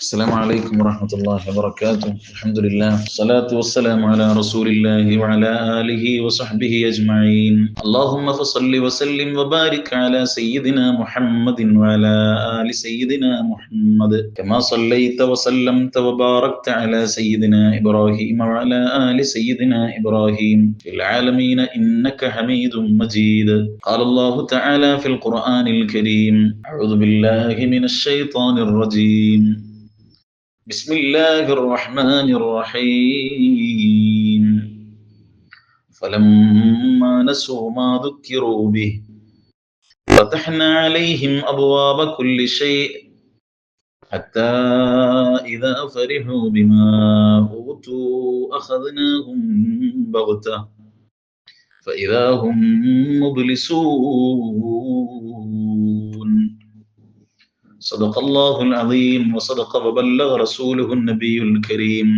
السلام عليكم ورحمة الله وبركاته. الحمد لله. الصلاة والسلام على رسول الله وعلى آله وصحبه أجمعين. اللهم فصل وسلم وبارك على سيدنا محمد وعلى آل سيدنا محمد. كما صليت وسلمت وباركت على سيدنا إبراهيم وعلى آل سيدنا إبراهيم. في العالمين إنك حميد مجيد. قال الله تعالى في القرآن الكريم أعوذ بالله من الشيطان الرجيم. بسم الله الرحمن الرحيم. فلما نسوا ما ذكروا به فتحنا عليهم أبواب كل شيء حتى إذا فرحوا بما أوتوا أخذناهم بغتة. فإذا هم مبلسون صدق الله العظيم وصدق وبلغ رسوله النبي الكريم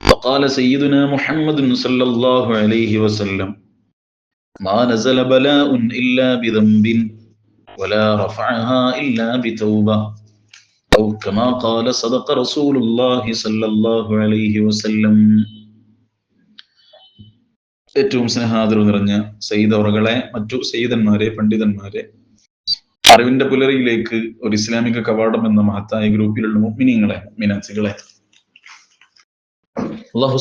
وقال سيدنا محمد صلى الله عليه وسلم ما نزل بلاء إلا بذنب ولا رفعها إلا بتوبة أو كما قال صدق رسول الله صلى الله عليه وسلم ഏറ്റവും സ്നേഹാദരവ് നിറഞ്ഞ സയ്യിദവറുകളെ മറ്റു സയ്യിദന്മാരെ പണ്ഡിതന്മാരെ അറിവിന്റെ പുലരിയിലേക്ക് ഒരു ഇസ്ലാമിക കവാടം എന്ന മഹത്തായ ഗ്രൂപ്പിലുള്ള മുഗ്മിനിങ്ങളെ മിനാസികളെ അള്ളാഹു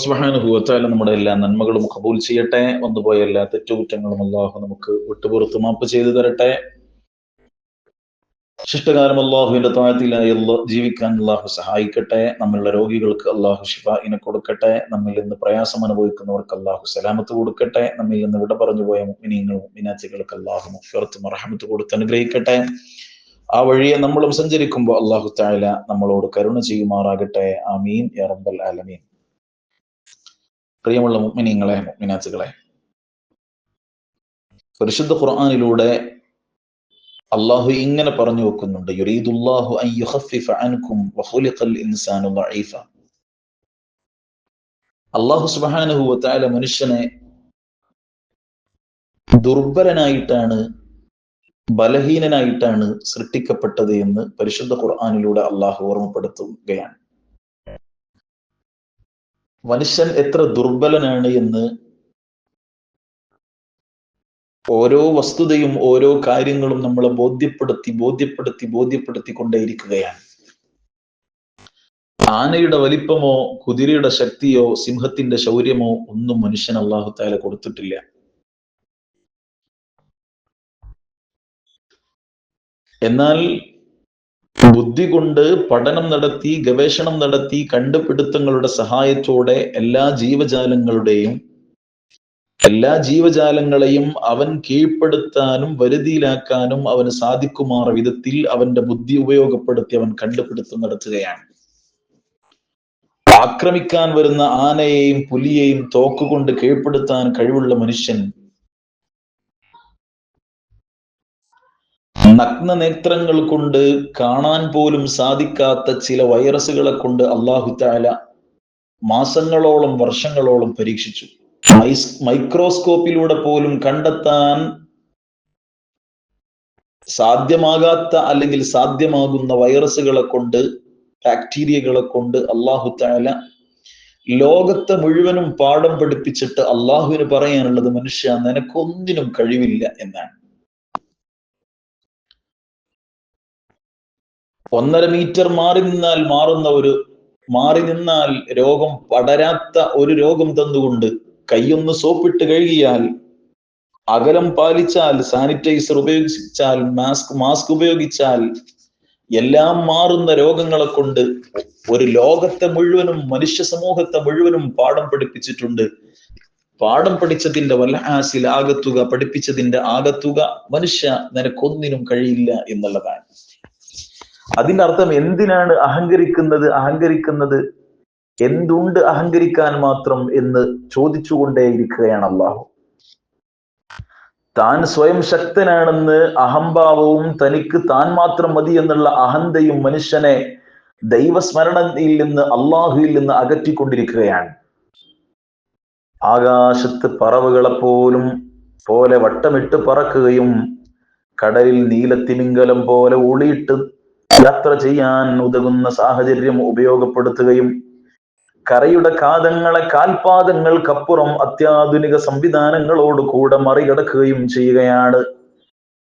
തആല നമ്മുടെ എല്ലാ നന്മകളും കബൂൽ ചെയ്യട്ടെ. വന്നുപോയ എല്ലാ തെറ്റുകുറ്റങ്ങളും അള്ളാഹു നമുക്ക് വിട്ടുപുറത്ത് മാപ്പ് ചെയ്തു തരട്ടെ. ശിഷ്ടകാലം അള്ളാഹുവിന്റെ താഴത്തിലായി ജീവിക്കാൻ അള്ളാഹു സഹായിക്കട്ടെ. നമ്മളുടെ രോഗികൾക്ക് അള്ളാഹു ഷിഫായിനെ കൊടുക്കട്ടെ. നമ്മിൽ നിന്ന് പ്രയാസം അനുഭവിക്കുന്നവർക്ക് അള്ളാഹു സലാമത്ത് കൊടുക്കട്ടെ. നമ്മിൽ നിന്ന് വിട പറഞ്ഞു പോയ മുഗ്മിനീങ്ങളും മിനാച്ചികൾക്ക് അള്ളാഹു മുഫർത്ത് മറഹമത്ത് കൊടുത്ത് അനുഗ്രഹിക്കട്ടെ. ആ വഴിയെ നമ്മളും സഞ്ചരിക്കുമ്പോൾ അള്ളാഹു താഴില നമ്മളോട് കരുണ ചെയ്യുമാറാകട്ടെ. ആമീൻ. റബ്ബൽ ആലമീൻ. പ്രിയമുള്ള മുഗ്മിനീങ്ങളെ മുഗ്മിനാച്ചുകളെ പരിശുദ്ധ ഖുർആാനിലൂടെ അള്ളാഹു ഇങ്ങനെ പറഞ്ഞു വെക്കുന്നുണ്ട്. അൻ യുഖഫിഫ അൻകും ഇൻസാനു ളഈഫ അള്ളാഹു സുബ്ഹാനഹു വതആല മനുഷ്യനെ ദുർബലനായിട്ടാണ് ബലഹീനനായിട്ടാണ് സൃഷ്ടിക്കപ്പെട്ടത് എന്ന് പരിശുദ്ധ ഖുർആാനിലൂടെ അള്ളാഹു ഓർമ്മപ്പെടുത്തുകയാണ്. മനുഷ്യൻ എത്ര ദുർബലനാണ് എന്ന് ഓരോ വസ്തുതയും ഓരോ കാര്യങ്ങളും നമ്മളെ ബോധ്യപ്പെടുത്തി ബോധ്യപ്പെടുത്തി ബോധ്യപ്പെടുത്തി കൊണ്ടേയിരിക്കുകയാണ്. ആനയുടെ വലിപ്പമോ കുതിരയുടെ ശക്തിയോ സിംഹത്തിന്റെ ശൗര്യമോ ഒന്നും മനുഷ്യൻ അള്ളാഹു താല കൊടുത്തിട്ടില്ല. എന്നാൽ ബുദ്ധി കൊണ്ട് പഠനം നടത്തി ഗവേഷണം നടത്തി കണ്ടുപിടുത്തങ്ങളുടെ സഹായത്തോടെ എല്ലാ ജീവജാലങ്ങളുടെയും എല്ലാ ജീവജാലങ്ങളെയും അവൻ കീഴ്പ്പെടുത്താനും വരുതിയിലാക്കാനും അവന് സാധിക്കുമാറ വിധത്തിൽ അവന്റെ ബുദ്ധി ഉപയോഗപ്പെടുത്തി അവൻ കണ്ടുപിടുത്തം നടത്തുകയാണ്. ആക്രമിക്കാൻ വരുന്ന ആനയെയും പുലിയെയും തോക്കുകൊണ്ട് കീഴ്പ്പെടുത്താൻ കഴിവുള്ള മനുഷ്യൻ നഗ്ന നേത്രങ്ങൾ കൊണ്ട് കാണാൻ പോലും സാധിക്കാത്ത ചില വൈറസുകളെ കൊണ്ട് അള്ളാഹു താല മാസങ്ങളോളം വർഷങ്ങളോളം പരീക്ഷിച്ചു. മൈക്രോസ്കോപ്പിലൂടെ പോലും കണ്ടെത്താൻ സാധ്യമാകാത്ത അല്ലെങ്കിൽ സാധ്യമാകുന്ന വൈറസുകളെ കൊണ്ട് ബാക്ടീരിയകളെ കൊണ്ട് അള്ളാഹു താല ലോകത്തെ മുഴുവനും പാഠം പഠിപ്പിച്ചിട്ട് അള്ളാഹുവിന് പറയാനുള്ളത് മനുഷ്യ നിനക്കൊന്നിനും കഴിവില്ല എന്നാണ്. ഒന്നര മീറ്റർ മാറി നിന്നാൽ മാറുന്ന ഒരു മാറി നിന്നാൽ രോഗം പടരാത്ത ഒരു രോഗം തന്നുകൊണ്ട് കൈയൊന്ന് സോപ്പിട്ട് കഴുകിയാൽ അകലം പാലിച്ചാൽ സാനിറ്റൈസർ ഉപയോഗിച്ചാൽ മാസ്ക് മാസ്ക് ഉപയോഗിച്ചാൽ എല്ലാം മാറുന്ന രോഗങ്ങളെ കൊണ്ട് ഒരു ലോകത്തെ മുഴുവനും മനുഷ്യ സമൂഹത്തെ മുഴുവനും പാഠം പഠിപ്പിച്ചിട്ടുണ്ട്. പാഠം പഠിച്ചതിന്റെ വല്ലാസിൽ ആകത്തുക പഠിപ്പിച്ചതിന്റെ ആകത്തുക മനുഷ്യ നിനക്കൊന്നിനും കഴിയില്ല എന്നുള്ളതാണ്. അതിന്റെ അർത്ഥം എന്തിനാണ് അഹങ്കരിക്കുന്നത്? അഹങ്കരിക്കുന്നത് എന്തുണ്ട് അഹങ്കരിക്കാൻ മാത്രം എന്ന് ചോദിച്ചുകൊണ്ടേയിരിക്കുകയാണ് അള്ളാഹു. താൻ സ്വയം ശക്തനാണെന്ന് അഹംഭാവവും തനിക്ക് താൻ മാത്രം മതി എന്നുള്ള അഹന്തയും മനുഷ്യനെ ദൈവസ്മരണയിൽ നിന്ന് അള്ളാഹുയിൽ നിന്ന് അകറ്റിക്കൊണ്ടിരിക്കുകയാണ്. ആകാശത്ത് പറവുകളെ പോലും പോലെ വട്ടമിട്ട് പറക്കുകയും കടലിൽ നീലത്തിമിംഗലം പോലെ ഒളിയിട്ട് യാത്ര ചെയ്യാൻ ഉതകുന്ന സാഹചര്യം ഉപയോഗപ്പെടുത്തുകയും കരയുടെ കാതങ്ങളെ കാൽപാദങ്ങൾക്കപ്പുറം അത്യാധുനിക സംവിധാനങ്ങളോട് കൂടെ മറികടക്കുകയും ചെയ്യുകയാണ്.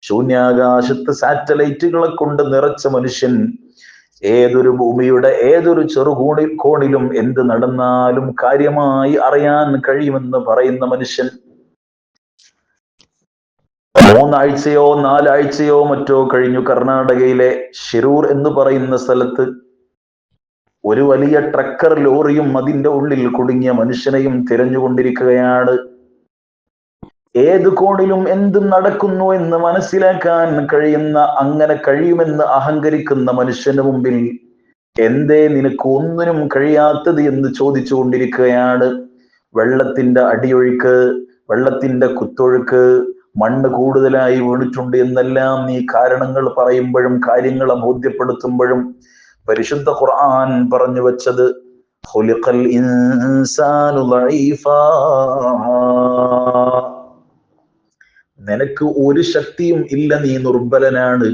ശൂന്യാകാശത്ത് സാറ്റലൈറ്റുകളെ കൊണ്ട് നിറച്ച മനുഷ്യൻ ഏതൊരു ഭൂമിയുടെ ഏതൊരു ചെറുകോണി കോണിലും എന്ത് നടന്നാലും കാര്യമായി അറിയാൻ കഴിയുമെന്ന് പറയുന്ന മനുഷ്യൻ. മൂന്നാഴ്ചയോ നാലാഴ്ചയോ മറ്റോ കഴിഞ്ഞു കർണാടകയിലെ ഷിരൂർ എന്ന് പറയുന്ന സ്ഥലത്ത് ഒരു വലിയ ട്രക്കർ ലോറിയും അതിന്റെ ഉള്ളിൽ കുടുങ്ങിയ മനുഷ്യനെയും തിരഞ്ഞുകൊണ്ടിരിക്കുകയാണ്. ഏത് കോണിലും എന്തും നടക്കുന്നു എന്ന് മനസ്സിലാക്കാൻ കഴിയുന്ന അങ്ങനെ കഴിയുമെന്ന് അഹങ്കരിക്കുന്ന മനുഷ്യന് മുമ്പിൽ എന്തേ നിനക്ക് ഒന്നിനും കഴിയാത്തത് എന്ന് ചോദിച്ചു കൊണ്ടിരിക്കുകയാണ് വെള്ളത്തിന്റെ അടിയൊഴുക്ക് വെള്ളത്തിന്റെ കുത്തൊഴുക്ക് മണ്ണ് കൂടുതലായി വീണിട്ടുണ്ട് എന്നെല്ലാം നീ കാരണങ്ങൾ പറയുമ്പോഴും കാര്യങ്ങളെ ബോധ്യപ്പെടുത്തുമ്പോഴും പരിശുദ്ധ ഖുർആൻ പറഞ്ഞു വെച്ചത് നിനക്ക് ഒരു ശക്തിയും ഇല്ല നീ ദുർബലനാണ്.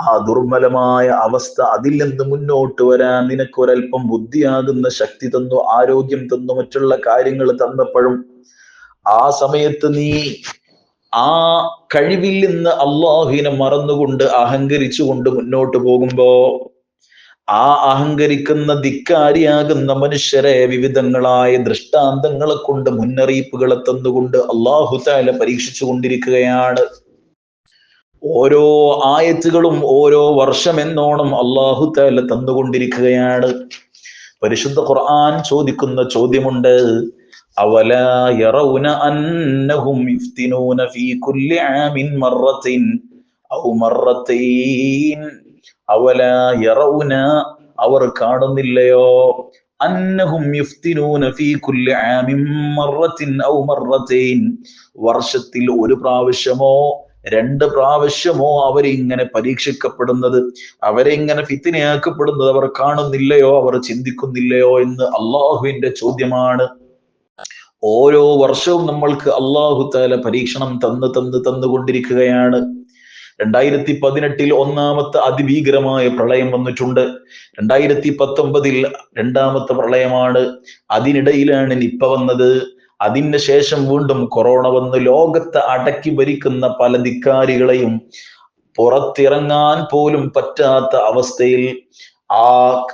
ആ ദുർബലമായ അവസ്ഥ അതിൽ നിന്ന് മുന്നോട്ട് വരാൻ നിനക്ക് ഒരല്പം ബുദ്ധിയാകുന്ന ശക്തി തന്നു ആരോഗ്യം തന്നു മറ്റുള്ള കാര്യങ്ങൾ തന്നപ്പോഴും ആ സമയത്ത് നീ ആ കഴിവിൽ നിന്ന് അള്ളാഹുവിനെ മറന്നുകൊണ്ട് അഹങ്കരിച്ചുകൊണ്ട് മുന്നോട്ട് പോകുമ്പോ ആ അഹങ്കരിക്കുന്ന ധിക്കാരിയാകുന്ന മനുഷ്യരെ വിവിധങ്ങളായ ദൃഷ്ടാന്തങ്ങളെ കൊണ്ട് മുന്നറിയിപ്പുകളെ തന്നുകൊണ്ട് അള്ളാഹു താല പരീക്ഷിച്ചു കൊണ്ടിരിക്കുകയാണ്. ഓരോ ആയത്തുകളും ഓരോ വർഷം എന്നോണം അള്ളാഹു താല തന്നുകൊണ്ടിരിക്കുകയാണ്. പരിശുദ്ധ ഖുർആൻ ചോദിക്കുന്ന ചോദ്യമുണ്ട് അവല യറൗന അന്നഹും ഫീ കുല്ലി ആമിൻ ഔ അവല യറൗന അവർ കാണുന്നില്ലയോ? അന്നഹും യുഫ്തിനൂന ഫീ കുല്ലി ആമിൻ മറത്തിൻ ഔ മറത്തൈൻ. വർഷത്തിൽ ഒരു പ്രാവശ്യമോ രണ്ട് പ്രാവശ്യമോ അവരിങ്ങനെ പരീക്ഷിക്കപ്പെടുന്നത് അവരെങ്ങനെ ഫിത്തിനയാക്കപ്പെടുന്നത് അവർ കാണുന്നില്ലയോ അവർ ചിന്തിക്കുന്നില്ലയോ എന്ന് അള്ളാഹുവിന്റെ ചോദ്യമാണ്. ഓരോ വർഷവും നമ്മൾക്ക് അള്ളാഹു താല പരീക്ഷണം തന്ന് തന്ന് തന്നുകൊണ്ടിരിക്കുകയാണ് രണ്ടായിരത്തി പതിനെട്ടിൽ ഒന്നാമത്തെ അതിഭീകരമായ പ്രളയം വന്നിട്ടുണ്ട്. രണ്ടായിരത്തി പത്തൊമ്പതിൽ രണ്ടാമത്തെ പ്രളയമാണ് അതിനിടയിലാണ് നിപ്പ വന്നത്. അതിന് ശേഷം വീണ്ടും കൊറോണ വന്ന് ലോകത്തെ അടക്കി ഭരിക്കുന്ന പല ധിക്കാരികളെയും പുറത്തിറങ്ങാൻ പോലും പറ്റാത്ത അവസ്ഥയിൽ ആ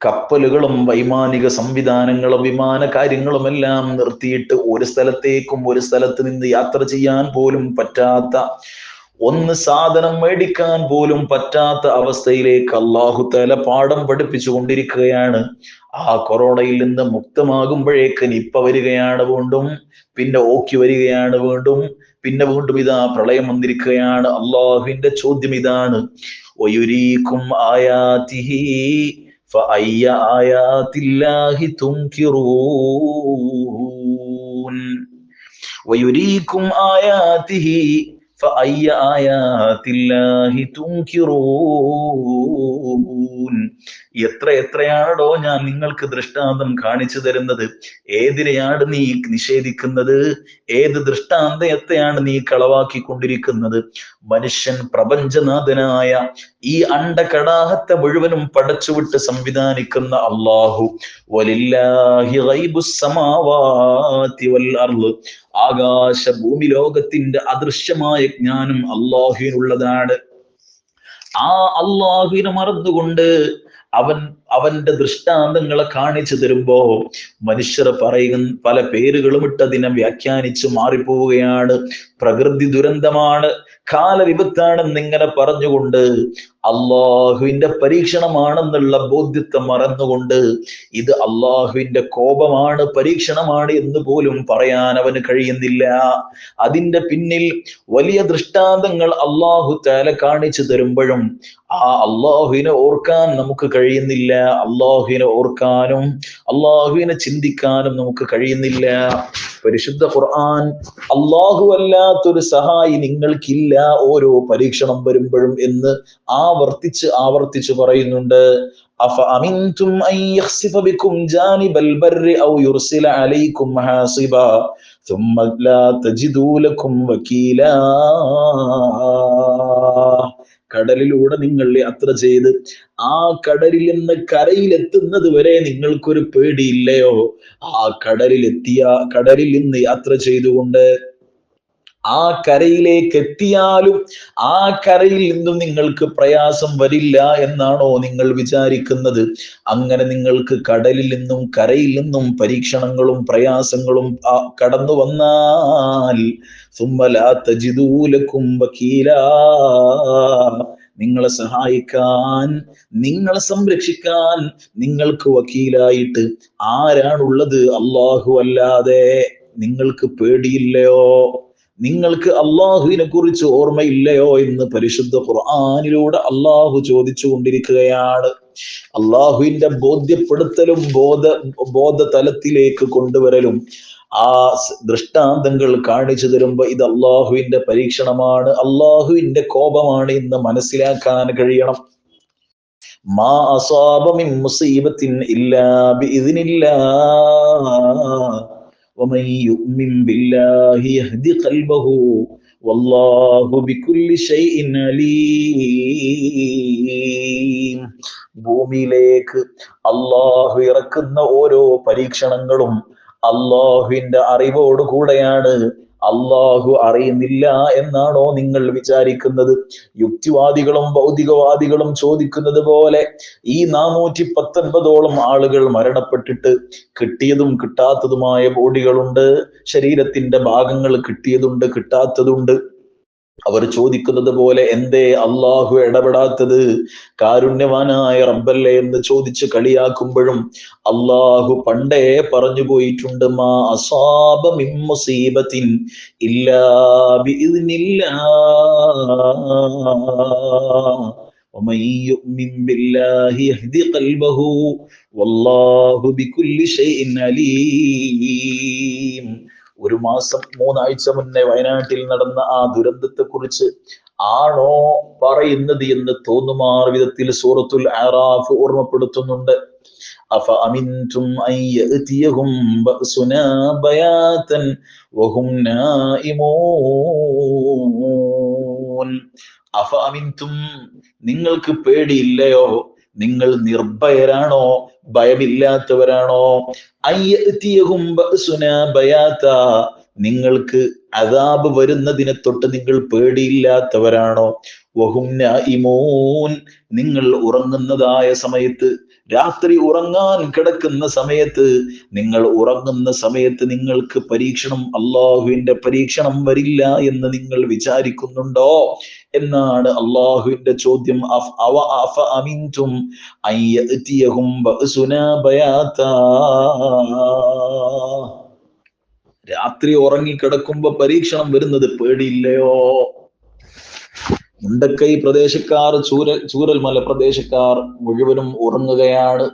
കപ്പലുകളും വൈമാനിക സംവിധാനങ്ങളും വിമാന കാര്യങ്ങളും എല്ലാം നിർത്തിയിട്ട് ഒരു സ്ഥലത്തേക്കും ഒരു സ്ഥലത്ത് നിന്ന് യാത്ര ചെയ്യാൻ പോലും പറ്റാത്ത ഒന്ന് സാധനം മേടിക്കാൻ പോലും പറ്റാത്ത അവസ്ഥയിലേക്ക് അള്ളാഹു തല പാഠം പഠിപ്പിച്ചു കൊണ്ടിരിക്കുകയാണ് ആ കൊറോണയിൽ നിന്ന് മുക്തമാകുമ്പോഴേക്ക് നിപ്പ വരികയാണ് വീണ്ടും പിന്നെ ഓക്കി വരികയാണ് വീണ്ടും പിന്നെ വീണ്ടും ഇതാ പ്രളയം വന്നിരിക്കുകയാണ് അള്ളാഹുവിന്റെ ചോദ്യം ഇതാണ് ഒയുരീക്കും ആയാതിഹി فأي آيات الله تنكرون ويريكم آياته فأي آيات الله تنكرون എത്ര എത്രയാണോ ഞാൻ നിങ്ങൾക്ക് ദൃഷ്ടാന്തം കാണിച്ചു തരുന്നത്? ഏതിനെയാണ് നീ നിഷേധിക്കുന്നത്? ഏത് ദൃഷ്ടാന്തയത്തെയാണ് നീ കളവാക്കി കൊണ്ടിരിക്കുന്നത് മനുഷ്യൻ പ്രപഞ്ചനാഥനായ ഈ അണ്ടകടാഹത്തെ മുഴുവനും പടച്ചുവിട്ട് സംവിധാനിക്കുന്ന അള്ളാഹു ആകാശ ഭൂമി ലോകത്തിന്റെ അദൃശ്യമായ ജ്ഞാനം അള്ളാഹുവിനുള്ളതാണ് ആ അള്ളാഹുവിനെ മറന്നുകൊണ്ട് അവൻ അവന്റെ ദൃഷ്ടാന്തങ്ങളെ കാണിച്ചു തരുമ്പോ മനുഷ്യർ പറയുന്ന പല പേരുകളും ഇട്ടതിനെ വ്യാഖ്യാനിച്ച് മാറിപ്പോവുകയാണ്. പ്രകൃതി ദുരന്തമാണ്. കാലവിപത്താണെന്നിങ്ങനെ പറഞ്ഞുകൊണ്ട് അള്ളാഹുവിന്റെ പരീക്ഷണമാണെന്നുള്ള ബോധ്യത്തെ മറന്നുകൊണ്ട് ഇത് അള്ളാഹുവിന്റെ കോപമാണ് പരീക്ഷണമാണ് എന്ന് പോലും പറയാൻ അവന് കഴിയുന്നില്ല. അതിന്റെ പിന്നിൽ വലിയ ദൃഷ്ടാന്തങ്ങൾ അള്ളാഹു തേല കാണിച്ചു തരുമ്പോഴും ആ അള്ളാഹുവിനെ ഓർക്കാൻ നമുക്ക് കഴിയുന്നില്ല. അള്ളാഹുവിനെ ഓർക്കാനും അള്ളാഹുവിനെ ചിന്തിക്കാനും നമുക്ക് കഴിയുന്നില്ല. പരിശുദ്ധ ഖുർആൻ അള്ളാഹു അല്ലാത്തൊരു സഹായി നിങ്ങൾക്കില്ല ഓരോ പരീക്ഷണം വരുമ്പോഴും എന്ന് ആവർത്തിച്ച് ആവർത്തിച്ച് പറയുന്നുണ്ട് അഫ അമിൻതും കടലിലൂടെ നിങ്ങൾ യാത്ര ചെയ്ത് ആ കടലിൽ നിന്ന് കരയിലെത്തുന്നത് വരെ നിങ്ങൾക്കൊരു പേടിയില്ലയോ? ആ കടലിലെത്തിയ കടലിൽ നിന്ന് യാത്ര ചെയ്തുകൊണ്ട് ആ കരയിലേക്ക് എത്തിയാലും ആ കരയിൽ നിന്നും നിങ്ങൾക്ക് പ്രയാസം വരില്ല എന്നാണോ നിങ്ങൾ വിചാരിക്കുന്നത്? അങ്ങനെ നിങ്ങൾക്ക് കടലിൽ നിന്നും കരയിൽ നിന്നും പരീക്ഷണങ്ങളും പ്രയാസങ്ങളും കടന്നു വന്നാൽ സുമ്മലാത്ത തജിദൂലക്കും വക്കീലാ നിങ്ങളെ സഹായിക്കാൻ നിങ്ങളെ സംരക്ഷിക്കാൻ നിങ്ങൾക്ക് വക്കീലായിട്ട് ആരാണുള്ളത്? അള്ളാഹു അല്ലാതെ നിങ്ങൾക്ക് പേടിയില്ലയോ? നിങ്ങൾക്ക് അള്ളാഹുവിനെ കുറിച്ച് ഓർമ്മയില്ലയോ എന്ന് പരിശുദ്ധ ഖുർആാനിലൂടെ അള്ളാഹു ചോദിച്ചു കൊണ്ടിരിക്കുകയാണ് അള്ളാഹുവിന്റെ ബോധ്യപ്പെടുത്തലും ബോധ ബോധതലത്തിലേക്ക് കൊണ്ടുവരലും ആ ദൃഷ്ടാന്തങ്ങൾ കാണിച്ചു തരുമ്പോ ഇത് അള്ളാഹുവിന്റെ പരീക്ഷണമാണ്. അള്ളാഹുവിന്റെ കോപമാണ് എന്ന് മനസ്സിലാക്കാൻ കഴിയണം. മാ അസാബ മിൻ മുസീബത്തിൻ ഇല്ലാ ബിഇذനില്ലാ ومن يؤمن بالله يهدي قلبه والله بكل شيء عليم ഭൂമിയിലേക്ക് അള്ളാഹു ഇറക്കുന്ന ഓരോ പരീക്ഷണങ്ങളും അള്ളാഹുവിന്റെ അറിവോട് കൂടെയാണ് അള്ളാഹു അറിയുന്നില്ല എന്നാണോ നിങ്ങൾ വിചാരിക്കുന്നത്? യുക്തിവാദികളും ഭൗതികവാദികളും ചോദിക്കുന്നത് പോലെ ഈ നാനൂറ്റി പത്തൊൻപതോളം ആളുകൾ മരണപ്പെട്ടിട്ട് കിട്ടിയതും കിട്ടാത്തതുമായ ബോഡികളുണ്ട്. ശരീരത്തിന്റെ ഭാഗങ്ങൾ കിട്ടിയതുണ്ട് കിട്ടാത്തതുണ്ട്. അവർ ചോദിക്കുന്നത് പോലെ എന്തേ അള്ളാഹു ഇടപെടാത്തത്? കാരുണ്യവാനായ റബ്ബല്ലേ എന്ന് ചോദിച്ച് കളിയാക്കുമ്പോഴും അള്ളാഹു പണ്ടേ പറഞ്ഞു പോയിട്ടുണ്ട് മാ അസാബ മിൻ മുസീബത്തിൻ ഇല്ലാ ഒരു മാസം മൂന്നാഴ്ച മുന്നേ വയനാട്ടിൽ നടന്ന ആ ദുരന്തത്തെക്കുറിച്ച് ആണോ പറയുന്നത് എന്ന് തോന്നുമാർ വിധത്തിൽ സൂറത്തുൽ ആറാഫ് ഓർമ്മപ്പെടുത്തുന്നുണ്ട്. അഫ ബയാതൻ വഹും നായിമൂൻ അഫ നിങ്ങൾക്ക് പേടിയില്ലയോ? നിങ്ങൾ നിർഭയരാണോ? ഭയമില്ലാത്തവരാണോ? അയ്യത്തിയഹും ബഅസുനാ ബയാത നിങ്ങൾക്ക് അതാബ് വരുന്നതിനെ തൊട്ട് നിങ്ങൾ പേടിയില്ലാത്തവരാണോ? വഹും നായിമൂൻ നിങ്ങൾ ഉറങ്ങുന്നതായ സമയത്ത് രാത്രി ഉറങ്ങാൻ കിടക്കുന്ന സമയത്ത് നിങ്ങൾ ഉറങ്ങുന്ന സമയത്ത് നിങ്ങൾക്ക് പരീക്ഷണം അള്ളാഹുവിന്റെ പരീക്ഷണം വരില്ല എന്ന് നിങ്ങൾ വിചാരിക്കുന്നുണ്ടോ? എന്നാണ് അള്ളാഹുവിന്റെ ചോദ്യം. രാത്രി ഉറങ്ങിക്കിടക്കുമ്പോ പരീക്ഷണം വരുന്നത് പേടിയില്ലയോ? മുണ്ടക്കൈ പ്രദേശക്കാർ ചൂര ചൂരൽ മല പ്രദേശക്കാർ മുഴുവനും ഉറങ്ങുകയാണ്.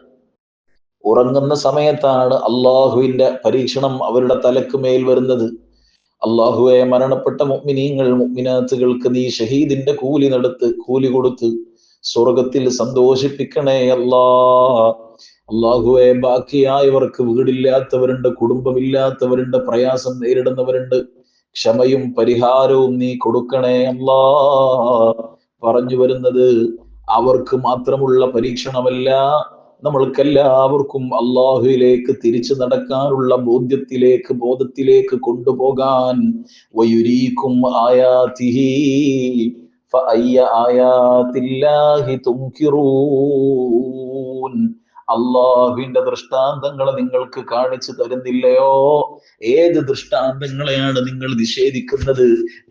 ഉറങ്ങുന്ന സമയത്താണ് അള്ളാഹുവിന്റെ പരീക്ഷണം അവരുടെ തലക്ക് മേൽ വരുന്നത്. അള്ളാഹുവെ മരണപ്പെട്ട മുഗ്മിനീങ്ങൾ മുഗ്മിനാത്തുകൾക്ക് നീ ഷഹീദിന്റെ കൂലി നടത്ത് കൂലി കൊടുത്ത് സ്വർഗത്തിൽ സന്തോഷിപ്പിക്കണേ അല്ലാ. അള്ളാഹുവെ ബാക്കിയായവർക്ക് വീടില്ലാത്തവരുണ്ട് കുടുംബമില്ലാത്തവരുണ്ട് പ്രയാസം നേരിടുന്നവരുണ്ട്. ക്ഷമയും പരിഹാരവും നീ കൊടുക്കണേ അല്ലാ. പറഞ്ഞു വരുന്നത് അവർക്ക് മാത്രമുള്ള പരീക്ഷണമല്ല. നമ്മൾക്കെല്ലാവർക്കും അള്ളാഹുയിലേക്ക് തിരിച്ചു നടക്കാനുള്ള ബോധ്യത്തിലേക്ക് ബോധത്തിലേക്ക് കൊണ്ടുപോകാൻ. വയുരീക്കും ആയാതിഹി ഫഅയ്യ ആയാതില്ലാഹി തുൻകിറൂൻ അള്ളാഹുവിന്റെ ദൃഷ്ടാന്തങ്ങൾ നിങ്ങൾക്ക് കാണിച്ചു തരുന്നില്ലയോ? ഏത് ദൃഷ്ടാന്തങ്ങളെയാണ് നിങ്ങൾ നിഷേധിക്കുന്നത്?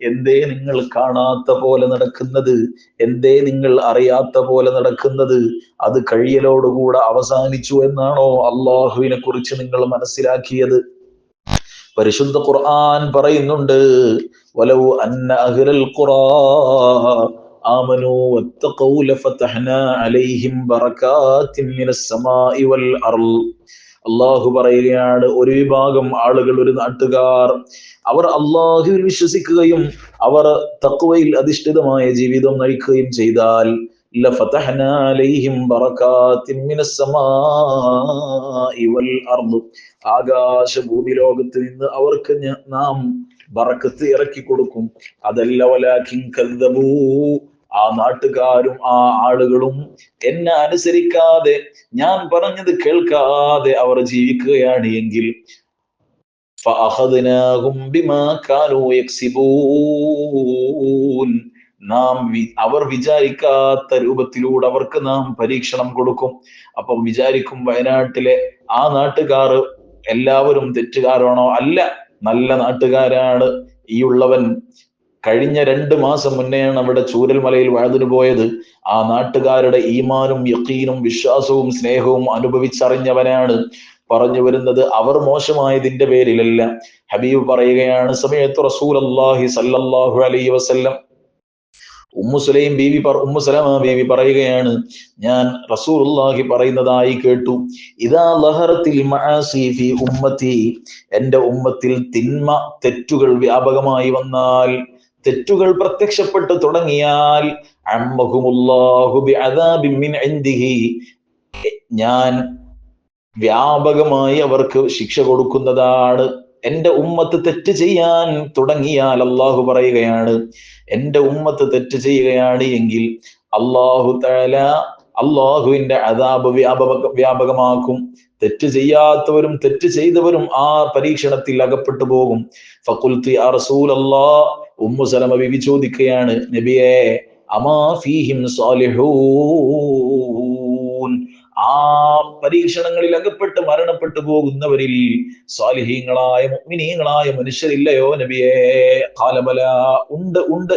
എന്തേ നിങ്ങൾ കാണാത്ത പോലെ നടക്കുന്നത്? എന്തേ നിങ്ങൾ അറിയാത്ത പോലെ നടക്കുന്നത്? അത് കഴിയലോടുകൂടെ അവസാനിച്ചു എന്നാണോ അള്ളാഹുവിനെ കുറിച്ച് നിങ്ങൾ മനസ്സിലാക്കിയത്? പരിശുദ്ധ ഖുർആൻ പറയുന്നുണ്ട് വലവു അന്ന അഹ്ലൽ ഖുറാ ആമനു واتقوا لفتحنا അലൈഹിം بركات من السماء അർൾ അള്ളാഹു പറയുകയാണ് ഒരു വിഭാഗം ആളുകൾ ഒരു നാട്ടുകാർ അവർ അള്ളാഹുവിൽ വിശ്വസിക്കുകയും അവർ തക്വയിൽ അധിഷ്ഠിതമായ ജീവിതം നയിക്കുകയും ചെയ്താൽ ആകാശ ഭൂമി ലോകത്ത് നിന്ന് അവർക്ക് നാം ബറക്കത്ത് ഇറക്കി കൊടുക്കും അതല്ല ആ നാട്ടുകാരും ആ ആളുകളും എന്നെ അനുസരിക്കാതെ ഞാൻ പറഞ്ഞത് കേൾക്കാതെ അവർ ജീവിക്കുകയാണ് എങ്കിൽ നാം അവർ വിചാരിക്കാത്ത രൂപത്തിലൂടെ അവർക്ക് നാം പരീക്ഷണം കൊടുക്കും. അപ്പൊ വിചാരിക്കും വയനാട്ടിലെ ആ നാട്ടുകാർ എല്ലാവരും തെറ്റുകാരാണോ? അല്ല നല്ല നാട്ടുകാരാണ്. ഈ ഉള്ളവൻ കഴിഞ്ഞ രണ്ട് മാസം മുന്നെയാണ് അവിടെ ചൂരൽമലയിൽ വാഴതിന് പോയത്. ആ നാട്ടുകാരുടെ ഈമാനും യക്കീനും വിശ്വാസവും സ്നേഹവും അനുഭവിച്ചറിഞ്ഞവനാണ്. പറഞ്ഞു വരുന്നത് അവർ മോശമായതിന്റെ പേരിലല്ല. ഹബീബ് പറയുകയാണ് സമയത്ത് റസൂൽ അള്ളാഹി സല്ലാഹു അലൈ വസല്ലം. ഉമ്മു സുലൈം ബീവി പറ ഉമ്മു സലമ ബീവി പറയുകയാണ് ഞാൻ റസൂലുള്ളാഹി പറയുന്നതായി കേട്ടു. ഇതാ ലഹറത്തിൽ ഫി ഉമ്മത്തി. എന്റെ ഉമ്മത്തിൽ തിന്മ തെറ്റുകൾ വ്യാപകമായി വന്നാൽ തെറ്റുകൾ പ്രത്യക്ഷപ്പെട്ടു തുടങ്ങിയാൽ ഞാൻ വ്യാപകമായി അവർക്ക് ശിക്ഷ കൊടുക്കുന്നതാണ്. എന്റെ ഉമ്മത്ത് തെറ്റ് ചെയ്യാൻ തുടങ്ങിയാൽ അള്ളാഹു പറയുകയാണ് എന്റെ ഉമ്മത്ത് തെറ്റ് ചെയ്യുകയാണ് എങ്കിൽ അള്ളാഹു തല അള്ളാഹുവിന്റെ അതാപ് വ്യാപക വ്യാപകമാക്കും. തെറ്റ് ചെയ്യാത്തവരും തെറ്റ് ചെയ്തവരും ആ പരീക്ഷണത്തിൽ അകപ്പെട്ടു പോകും. റസൂലല്ലാ ഉമ്മു സലമ ബിബി ചോദിക്കുകയാണ് നബിയെ അമാ ഫീഹിം സാലിഹൂൻ? ആ പരീക്ഷണങ്ങളിൽ അകപ്പെട്ട് മരണപ്പെട്ടു പോകുന്നവരിൽ സ്വാലിഹീങ്ങളായ മുഅ്മിനീങ്ങളായ മനുഷ്യരില്ലയോ നബിയെ? കാലബല ഉണ്ട് ഉണ്ട്.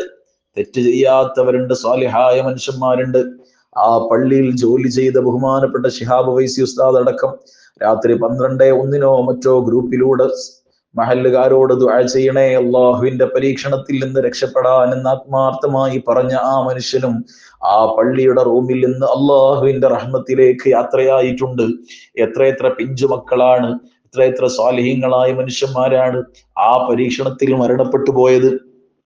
തെറ്റ് ചെയ്യാത്തവരുണ്ട് സ്വാലിഹായ മനുഷ്യന്മാരുണ്ട്. ആ പള്ളിയിൽ ജോലി ചെയ്ത ബഹുമാനപ്പെട്ട ശിഹാബ് വൈസി ഉസ്താദ് അടക്കം രാത്രി പന്ത്രണ്ട് ഒന്നിനോ മറ്റോ ഗ്രൂപ്പിലൂടെ മഹല്ലുകാരോട് ദുആ ചെയ്യണേ. അള്ളാഹുവിന്റെ പരീക്ഷണത്തിൽ നിന്ന് രക്ഷപ്പെടാൻ എന്ന് ആത്മാർത്ഥമായി പറഞ്ഞ ആ മനുഷ്യനും ആ പള്ളിയുടെ റൂമിൽ നിന്ന് അള്ളാഹുവിന്റെ റഹ്മത്തിലേക്ക് യാത്രയായിട്ടുണ്ട്. എത്രയെത്ര പിഞ്ചു മക്കളാണ് എത്രയെത്ര സ്വാലിഹ്യങ്ങളായ മനുഷ്യന്മാരാണ് ആ പരീക്ഷണത്തിൽ മരണപ്പെട്ടു പോയത്.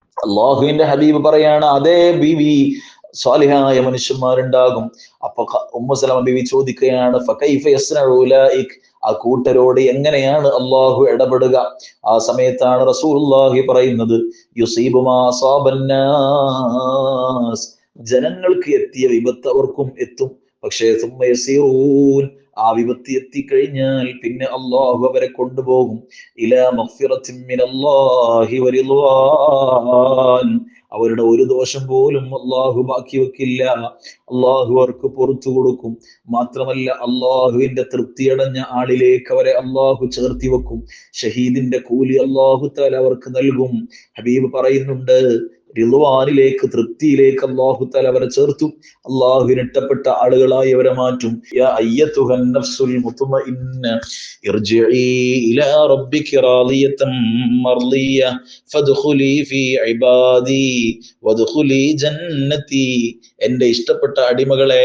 അള്ളാഹുവിന്റെ ഹബീബ് പറയാണ് അതേ ബിവി സ്വാലിഹായ മനുഷ്യന്മാരുണ്ടാകും. അപ്പൊ ഖ- ഉമ്മു സലമ ബീവി ചോദിക്കുകയാണ് ഫകൈഫ ആ കൂട്ടരോട് എങ്ങനെയാണ് അള്ളാഹു ഇടപെടുക? ആ സമയത്താണ് റസൂലുള്ളാഹി പറയുന്നത് ജനങ്ങൾക്ക് എത്തിയ വിപത്ത് അവർക്കും എത്തും. പക്ഷേ ആ വിപത്ത് എത്തിക്കഴിഞ്ഞാൽ പിന്നെ അള്ളാഹു അവരെ കൊണ്ടുപോകും. ഇലാ അവരുടെ ഒരു ദോഷം പോലും അള്ളാഹു ബാക്കി വെക്കില്ല. അള്ളാഹു അവർക്ക് പുറത്തു കൊടുക്കും. മാത്രമല്ല അള്ളാഹുവിന്റെ തൃപ്തിയടഞ്ഞ ആളിലേക്ക് അവരെ അള്ളാഹു ചേർത്തി വെക്കും. ഷഹീദിന്റെ കൂലി അള്ളാഹു താല അവർക്ക് നൽകും. ഹബീബ് പറയുന്നുണ്ട് റിളുവാനിലേക്ക് തൃപ്തിയിലേക്ക് അള്ളാഹു താല അവരെ ചേർത്തു. അള്ളാഹുവിന് ഇഷ്ടപ്പെട്ട ആളുകളായി അവരെ മാറ്റും. യാ അയ്യത്തുഹൻ നഫ്സുൽ മുത്മഇന്ന ഇർജിഇ ഇലാ റബ്ബിക റാളിയതൻ മർളിയ ഫദ്ഖുലി ഫീ ഇബാദി വദ്ഖുലി ജന്നതി എന്റെ ഇഷ്ടപ്പെട്ട അടിമകളെ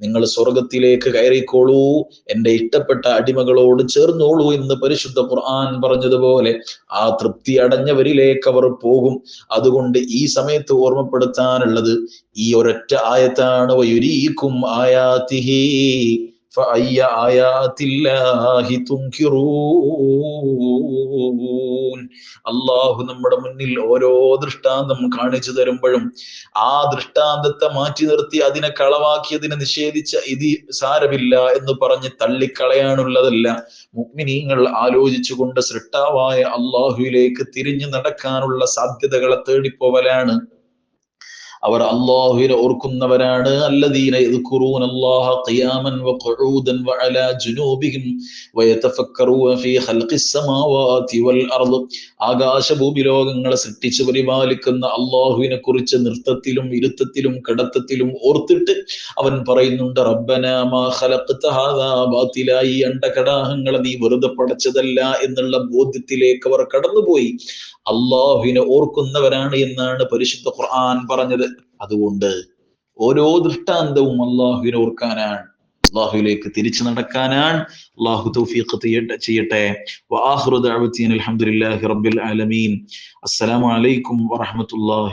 നിങ്ങൾ സ്വർഗത്തിലേക്ക് കയറിക്കോളൂ. എന്റെ ഇഷ്ടപ്പെട്ട അടിമകളോട് ചേർന്നോളൂ എന്ന് പരിശുദ്ധ ഖുർആൻ പറഞ്ഞതുപോലെ ആ തൃപ്തി അടഞ്ഞവരിലേക്ക് അവർ പോകും. അതുകൊണ്ട് ഈ സമയത്ത് ഓർമ്മപ്പെടുത്താനുള്ളത് ഈ ഒരൊറ്റ ആയത്താണ്. വയുരീക്കും ആയാതിഹി. فأي آيات الله تنكرون അള്ളാഹു നമ്മുടെ മുന്നിൽ ഓരോ ദൃഷ്ടാന്തം കാണിച്ചു തരുമ്പോഴും ആ ദൃഷ്ടാന്തത്തെ മാറ്റി നിർത്തി അതിനെ കളവാക്കി അതിനെ നിഷേധിച്ച ഇത് സാരമില്ല എന്ന് പറഞ്ഞ് തള്ളിക്കളയാനുള്ളതല്ല മുഗ്മിനീങ്ങൾ ആലോചിച്ചുകൊണ്ട് സൃഷ്ടാവായ അള്ളാഹുവിലേക്ക് തിരിഞ്ഞു നടക്കാനുള്ള സാധ്യതകളെ തേടിപ്പോവലാണ് അവർ അള്ളാഹുവിനെ ഓർക്കുന്നവരാണ്. ഖിയാമൻ ഫീ ഖൽഖിസ് വൽ ആകാശഭൂമി ലോകങ്ങളെ സൃഷ്ടിച്ചു പരിപാലിക്കുന്ന അള്ളാഹുവിനെ കുറിച്ച് നൃത്തത്തിലും ഇരുത്തത്തിലും കിടത്തത്തിലും ഓർത്തിട്ട് അവൻ പറയുന്നുണ്ട് റബ്ബന മാ ഖലഖ്ത ഹാദാ അണ്ടകടാഹങ്ങളെ നീ വെറുതെ പടച്ചതല്ല എന്നുള്ള ബോധ്യത്തിലേക്ക് അവർ കടന്നുപോയി. അള്ളാഹുവിനെ ഓർക്കുന്നവരാണ് എന്നാണ് പരിശുദ്ധ ഖുർആൻ പറഞ്ഞത്. അതുകൊണ്ട് ഓരോ ദൃഷ്ടാന്തവും അള്ളാഹുവിനെ ഓർക്കാനാണ് അള്ളാഹുവിലേക്ക് തിരിച്ചു നടക്കാനാണ്. അള്ളാഹു തൗഫീഖ് ചെയ്യട്ടെ. ദഅവതി അൽഹംദുലില്ലാഹി റബ്ബിൽ ആലമീൻ. അസ്സലാമു അലൈക്കും വറഹ്മത്തുള്ളാഹി